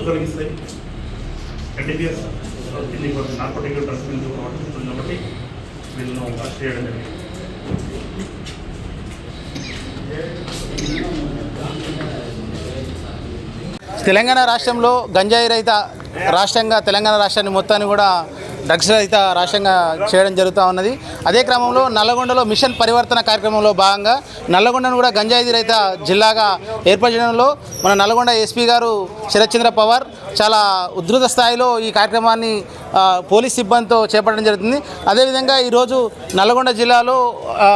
మత్తు కలిగిస్తాయి ఎన్డీపీఎస్ ఇది నార్కోటికల్ డ్రగ్స్ మీద ఉంటుంది కాబట్టి వీళ్ళను అరెస్ట్ చేయడం జరిగింది. తెలంగాణ రాష్ట్రంలో గంజాయి రహిత రాష్ట్రంగా తెలంగాణ రాష్ట్రాన్ని మొత్తాన్ని కూడా రక్షరహిత రాష్ట్రంగా చేయడం జరుగుతూ ఉన్నది. అదే క్రమంలో నల్లగొండలో మిషన్ పరివర్తన కార్యక్రమంలో భాగంగా నల్లగొండను కూడా గంజాయి రహిత జిల్లాగా ఏర్పరచడంలో మన నల్గొండ ఎస్పీ గారు శరత్చంద్ర పవార్ చాలా ఉధృత స్థాయిలో ఈ కార్యక్రమాన్ని పోలీస్ సిబ్బందితో చేపట్టడం జరుగుతుంది. అదేవిధంగా ఈరోజు నల్గొండ జిల్లాలో ఆ,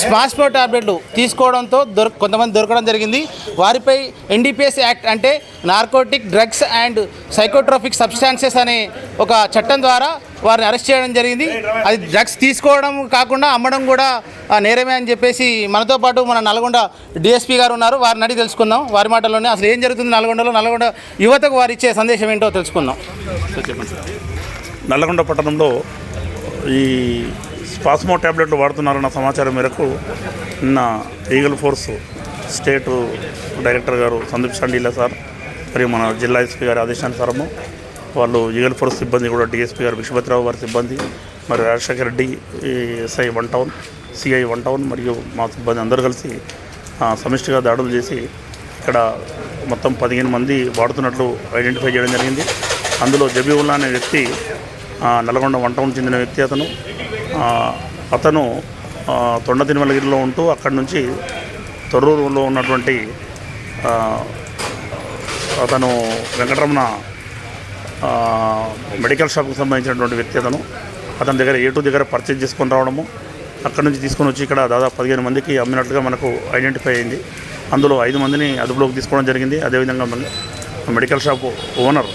ట్యాబ్లెట్లు టాబ్లెట్లు తీసుకోవడంతో దొర కొంతమంది దొరకడం జరిగింది. వారిపై ఎన్డీపీఎస్ యాక్ట్ అంటే narcotic drugs and psychotropic substances అనే ఒక చట్టం ద్వారా వారిని అరెస్ట్ చేయడం జరిగింది. అది డ్రగ్స్ తీసుకోవడం కాకుండా అమ్మడం కూడా నేరమే అని చెప్పేసి మనతో పాటు మన నల్గొండ డిఎస్పీ గారు ఉన్నారు. వారిని అడిగి తెలుసుకుందాం. వారి మాటల్లోనే అసలు ఏం జరుగుతుంది నల్గొండలో? నల్గొండ యువతకు వారు ఇచ్చే సందేశం ఏంటో తెలుసుకుందాం. సార్ చెప్పండి. సార్ నల్లగొండ పట్టణంలో ఈ స్పాస్మో ట్యాబ్లెట్లు వాడుతున్నారన్న సమాచారం మేరకు నిన్న ఈగల్ ఫోర్స్ స్టేట్ డైరెక్టర్ గారు సందీప్ షండీలా సార్ మరియు మన జిల్లా ఎస్పీ గారి ఆదేశానుసారము వాళ్ళు ఈగల్ ఫోర్స్ సిబ్బంది కూడా డిఎస్పీ గారు విశ్వపతిరావు వారి సిబ్బంది మరియు రాజశేఖర రెడ్డి ఈ SI one town CI one town మరియు మా సిబ్బంది అందరూ కలిసి సమిష్టిగా దాడులు చేసి ఇక్కడ మొత్తం పదిహేను మంది వాడుతున్నట్లు ఐడెంటిఫై చేయడం జరిగింది. అందులో జబీవుల్లా అనే వ్యక్తి నల్గొండ వన్ టౌన్ చెందిన వ్యక్తి అతను. అతను తొండ తిరుమలగిరిలో ఉంటూ అక్కడి నుంచి తొర్రూరులో ఉన్నటువంటి అతను వెంకటరమణ మెడికల్ షాప్కి సంబంధించినటువంటి వ్యక్తి అతను. అతని దగ్గర ఏ టూ దగ్గర పర్చేజ్ చేసుకొని రావడము. అక్కడి నుంచి తీసుకొని వచ్చి ఇక్కడ దాదాపు పదిహేను మందికి అమ్మినట్లుగా మనకు ఐడెంటిఫై అయింది. అందులో ఐదు మందిని అదుపులోకి తీసుకోవడం జరిగింది. అదేవిధంగా మన మెడికల్ షాప్ ఓనర్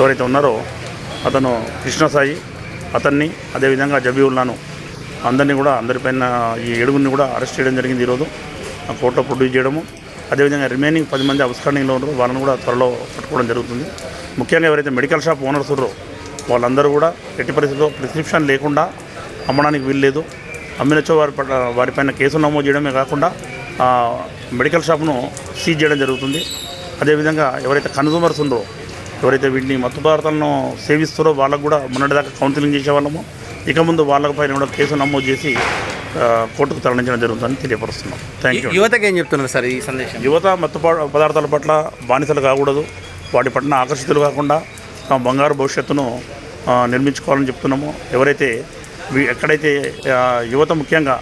ఎవరైతే ఉన్నారో అతను కృష్ణసాయి అతన్ని అదేవిధంగా జబీవుల్లాను అందరినీ కూడా అందరిపైన ఈ ఏడుగురిని కూడా అరెస్ట్ చేయడం జరిగింది ఈరోజు. కోర్టులో ప్రొడ్యూస్ చేయడము. అదేవిధంగా రిమైనింగ్ పది మంది అబ్స్కాండింగ్లో ఉన్నారో. వాళ్ళని కూడా త్వరలో పట్టుకోవడం జరుగుతుంది. ముఖ్యంగా ఎవరైతే మెడికల్ షాప్ ఓనర్స్ ఉన్నారో వాళ్ళందరూ కూడా ఎట్టి పరిస్థితుల్లో ప్రిస్క్రిప్షన్ లేకుండా అమ్మడానికి వీల్లేదు. అమ్మినచో వారి పట్ల వారిపైన కేసు నమోదు చేయడమే కాకుండా మెడికల్ షాప్ను సీజ్ చేయడం జరుగుతుంది. అదేవిధంగా ఎవరైతే కన్జూమర్స్ ఉన్నారో ఎవరైతే వీటిని మత్తు పదార్థాలను సేవిస్తారో వాళ్ళకు కూడా మొన్నటిదాకా కౌన్సిలింగ్ చేసేవాళ్ళము. ఇక ముందు వాళ్ళ పైన కూడా కేసు నమోదు చేసి కోర్టుకు తరలించడం జరుగుతుందని తెలియపరుస్తున్నాం. థ్యాంక్ యూ యువతకు ఏం చెప్తున్నారు సార్ ఈ సందేశం? యువత మత్తు పదార్థాల పట్ల బానిసలు కాకూడదు. వాటి పట్ల ఆకర్షితులు కాకుండా తమ బంగారు భవిష్యత్తును నిర్మించుకోవాలని చెప్తున్నాము. ఎవరైతే ఎక్కడైతే యువత ముఖ్యంగా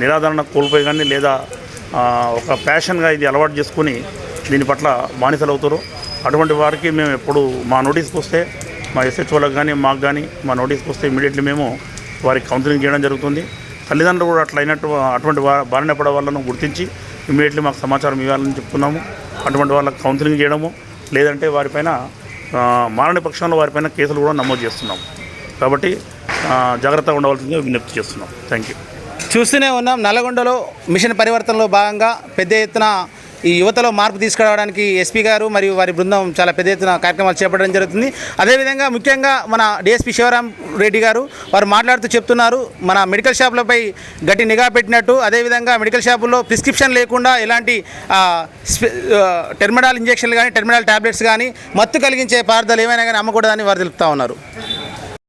నిరాదరణ కోల్పోయి కానీ లేదా ఒక ప్యాషన్గా ఇది అలవాటు చేసుకుని దీని పట్ల బానిసలు అవుతారు. అటువంటి వారికి మేము ఎప్పుడు మా నోటీస్కి వస్తే మా ఎస్హెచ్ఓలకు కానీ మాకు కానీ మా నోటీస్కి వస్తే ఇమీడియట్లీ మేము వారికి కౌన్సిలింగ్ చేయడం జరుగుతుంది. తల్లిదండ్రులు కూడా అట్లా అయినట్టు అటువంటి బారిన పడే వాళ్ళను గుర్తించి ఇమీడియట్లీ మాకు సమాచారం ఇవ్వాలని చెప్తున్నాము. అటువంటి వాళ్ళకి కౌన్సిలింగ్ చేయడము లేదంటే వారిపైన మారని పక్షంలో వారిపైన కేసులు కూడా నమోదు చేస్తున్నాం కాబట్టి జాగ్రత్తగా ఉండవలసిందిగా విజ్ఞప్తి చేస్తున్నాం థ్యాంక్ యూ చూస్తూనే ఉన్నాం. నల్గొండలో మిషన్ పరివర్తనలో భాగంగా పెద్ద ఎత్తున ఈ యువతలో మార్పు తీసుకురావడానికి ఎస్పీ గారు మరియు వారి బృందం చాలా పెద్ద ఎత్తున కార్యక్రమాలు చేపట్టడం జరుగుతుంది. అదేవిధంగా ముఖ్యంగా మన డిఎస్పీ శివరాం రెడ్డి గారు వారు మాట్లాడుతూ చెప్తున్నారు మన మెడికల్ షాపులపై గట్టి నిఘా పెట్టినట్టు అదేవిధంగా మెడికల్ షాపుల్లో ప్రిస్క్రిప్షన్ లేకుండా ఎలాంటి టెర్మినాల్ ఇంజెక్షన్లు కానీ టెర్మినాల్ ట్యాబ్లెట్స్ కానీ మత్తు కలిగించే పదార్థాలు ఏమైనా కానీ అమ్మకూడదని వారు తెలుపుతా ఉన్నారు.